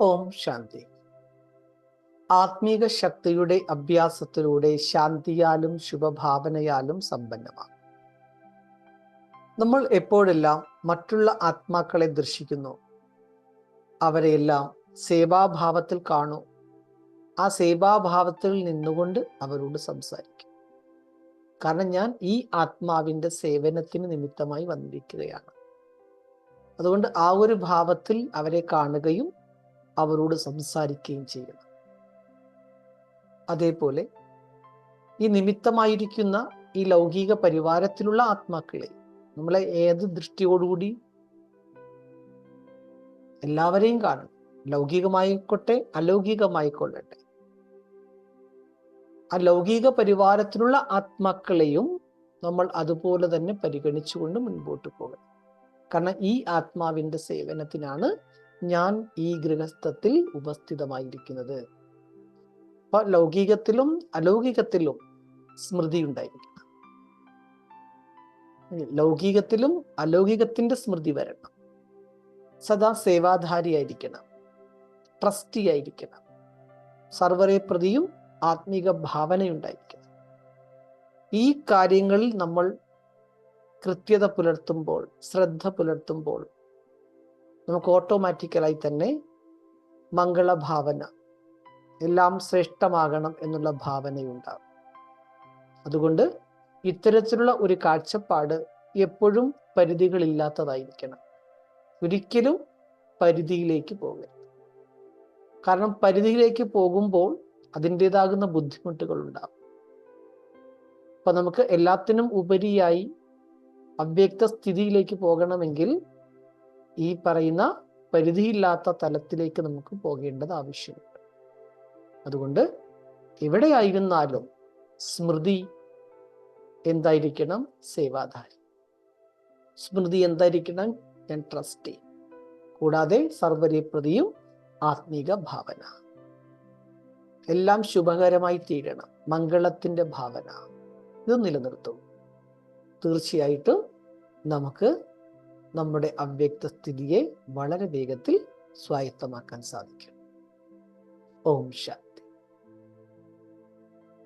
ഓം ശാന്തി. ആത്മീക ശക്തിയുടെ അഭ്യാസത്തിലൂടെ ശാന്തിയാലും ശുഭഭാവനയാലും സമ്പന്നമാണ്. നമ്മൾ എപ്പോഴെല്ലാം മറ്റുള്ള ആത്മാക്കളെ ദർശിക്കുന്നു? അവരെയെല്ലാം സേവാഭാവത്തിൽ കാണൂ. ആ സേവാഭാവത്തിൽ നിന്നുകൊണ്ട് അവരോട് സംസാരിക്കും. കാരണം ഞാൻ ഈ ആത്മാവിന്റെ സേവനത്തിന് നിമിത്തമായി വന്നിരിക്കുകയാണ്. അതുകൊണ്ട് ആ ഒരു ഭാവത്തിൽ അവരെ കാണുകയും അവരോട് സംസാരിക്കുകയും ചെയ്യുന്നു. അതേപോലെ ഈ നിമിത്തമായിരിക്കുന്ന ഈ ലൗകിക പരിവാരത്തിലുള്ള ആത്മാക്കളെ നമ്മളെ ഏത് ദൃഷ്ടിയോടുകൂടി എല്ലാവരെയും കാണണം. ലൗകികമായിക്കോട്ടെ അലൗകികമായിക്കൊള്ളട്ടെ. ആ ലൗകിക പരിവാരത്തിലുള്ള ആത്മാക്കളെയും നമ്മൾ അതുപോലെ തന്നെ പരിഗണിച്ചുകൊണ്ട് മുൻപോട്ട് പോകണം. കാരണം ഈ ആത്മാവിന്റെ സേവനത്തിനാണ് ഞാൻ ഈ ഗൃഹസ്ഥത്തിൽ ഉപസ്ഥിതമായിരിക്കുന്നത്. അപ്പൊ ലൗകികത്തിലും അലൗകികത്തിലും സ്മൃതി ഉണ്ടായിരിക്കണം. ലൗകികത്തിലും അലൗകികത്തിന്റെ സ്മൃതി വരണം. സദാ സേവാധാരിയായിരിക്കണം. ട്രസ്റ്റി ആയിരിക്കണം. സർവരെ പ്രതിയും ആത്മീക ഭാവനയുണ്ടായിരിക്കണം. ഈ കാര്യങ്ങളിൽ നമ്മൾ കൃത്യത പുലർത്തുമ്പോൾ ശ്രദ്ധ പുലർത്തുമ്പോൾ നമുക്ക് ഓട്ടോമാറ്റിക്കലായി തന്നെ മംഗളഭാവന. എല്ലാം ശ്രേഷ്ഠമാകണം എന്നുള്ള ഭാവനയുണ്ടാകും. അതുകൊണ്ട് ഇത്തരത്തിലുള്ള ഒരു കാഴ്ചപ്പാട് എപ്പോഴും പരിധികളില്ലാത്തതായിരിക്കണം. ഒരിക്കലും പരിധിയിലേക്ക് പോകരുത്. കാരണം പരിധിയിലേക്ക് പോകുമ്പോൾ അതിന്റെതാകുന്ന ബുദ്ധിമുട്ടുകൾ ഉണ്ടാകും. അപ്പൊ നമുക്ക് എല്ലാത്തിനും ഉപരിയായി അവ്യക്ത സ്ഥിതിയിലേക്ക് പോകണമെങ്കിൽ ഈ പറയുന്ന പരിധിയില്ലാത്ത തലത്തിലേക്ക് നമുക്ക് പോകേണ്ടത് ആവശ്യമുണ്ട്. അതുകൊണ്ട് എവിടെയായിരുന്നാലും സ്മൃതി എന്തായിരിക്കണം? സേവാധാരി. സ്മൃതി എന്തായിരിക്കണം? ഞാൻ ട്രസ്റ്റി കൂടാതെ സർവരീപ്രതിയും ആത്മീക ഭാവന. എല്ലാം ശുഭകരമായി തീരണം. മംഗളത്തിന്റെ ഭാവന. ഇത് നിലനിർത്തും. തീർച്ചയായിട്ടും നമുക്ക് നമ്മുടെ അവ്യക്ത സ്ഥിതിയെ വളരെ വേഗത്തിൽ സ്വായത്തമാക്കാൻ സാധിക്കും. ഓം ശാന്തി